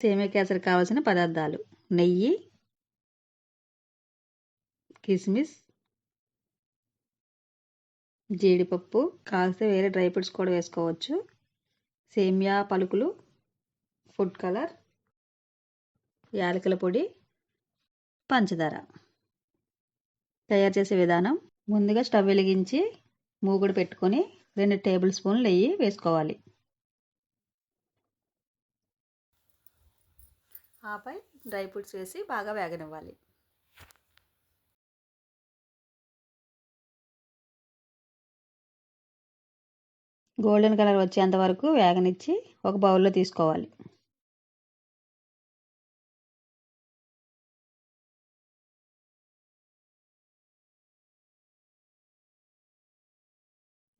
సేమియా కేసరి కావాల్సిన పదార్థాలు. నెయ్యి కిస్మిస్ జీడిపప్పు కాల్స్తే వేరే డ్రై ఫ్రూట్స్ కూడా వేసుకోవచ్చు. సేమియా పలుకులు ఫుడ్ కలర్ యాలకుల పొడి పంచదార. తయారు చేసే విధానం ముందుగా స్టవ్ వెలిగించి మూగుడు పెట్టుకొని రెండు టేబుల్ స్పూన్లు నెయ్యి వేసుకోవాలి. ఆపై డ్రై ఫ్రూట్స్ వేసి బాగా వేగనివ్వాలి. గోల్డెన్ కలర్ వచ్చేంత వరకు వేగనిచ్చి ఒక బౌల్లో తీసుకోవాలి.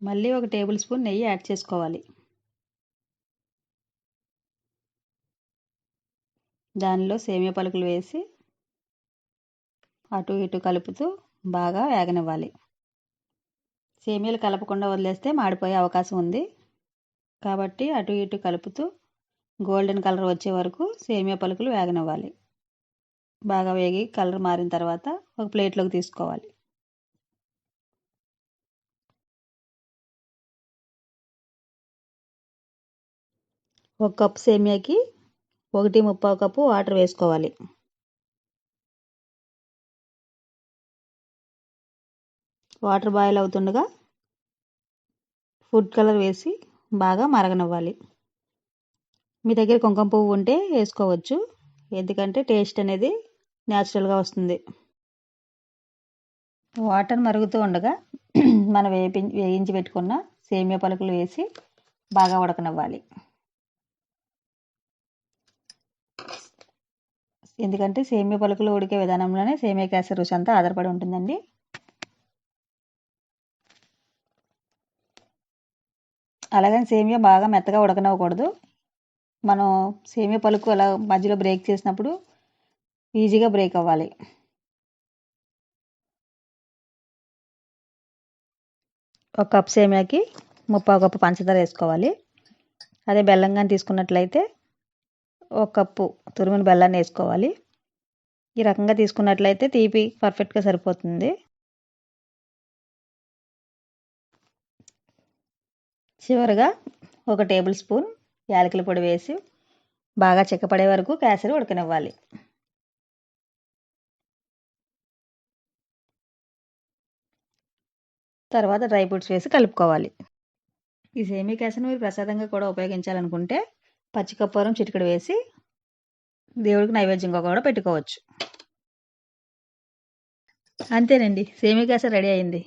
మళ్ళీ ఒక టేబుల్ స్పూన్ నెయ్యి యాడ్ చేసుకోవాలి. దానిలో సేమియా పలుకులు వేసి అటు ఇటు కలుపుతూ బాగా వేగనివ్వాలి. సేమియాలు కలపకుండా వదిలేస్తే మాడిపోయే అవకాశం ఉంది. కాబట్టి అటు ఇటు కలుపుతూ గోల్డెన్ కలర్ వచ్చే వరకు సేమియా పలుకులు వేగనివ్వాలి. బాగా వేగి కలర్ మారిన తర్వాత ఒక ప్లేట్లోకి తీసుకోవాలి. ఒక కప్పు సేమియాకి ఒకటి ముప్పావు కప్పు వాటర్ వేసుకోవాలి. వాటర్ బాయిల్ అవుతుండగా ఫుడ్ కలర్ వేసి బాగా మరగనివ్వాలి. మీ దగ్గర కుంకుమ పువ్వు ఉంటే వేసుకోవచ్చు. ఎందుకంటే టేస్ట్ అనేది న్యాచురల్గా వస్తుంది. వాటర్ మరుగుతూ ఉండగా మనం వేపి వేయించి పెట్టుకున్న సేమియా పలుకులు వేసి బాగా ఉడకనివ్వాలి. ఎందుకంటే సేమియా పలుకులు ఉడికే విధానంలోనే సేమియా కేసరి రుచి అంతా ఆధారపడి ఉంటుందండి. అలాగని సేమియా బాగా మెత్తగా ఉడకనివ్వకూడదు. మనం సేమియా పలుకు అలా మధ్యలో బ్రేక్ చేసినప్పుడు ఈజీగా బ్రేక్ అవ్వాలి. ఒక కప్ సేమియాకి ముప్పావు కప్పు పంచదార వేసుకోవాలి. అదే బెల్లంగా తీసుకున్నట్లయితే ఒక కప్పు తురిమిన బెల్లాన్ని వేసుకోవాలి. ఈ రకంగా తీసుకున్నట్లయితే తీపి పర్ఫెక్ట్గా సరిపోతుంది. చివరిగా ఒక టేబుల్ స్పూన్ యాలకుల పొడి వేసి బాగా చిక్కపడే వరకు కేసరి ఉడకనివ్వాలి. తర్వాత డ్రై ఫ్రూట్స్ వేసి కలుపుకోవాలి. ఈ సేమీ కేసరిని మీరు ప్రసాదంగా కూడా ఉపయోగించాలనుకుంటే పచ్చికప్పూరం చిటికెడు వేసి దేవుడికి నైవేద్యంగా కూడా పెట్టుకోవచ్చు. అంతేనండి. సేమీ రెడీ అయింది.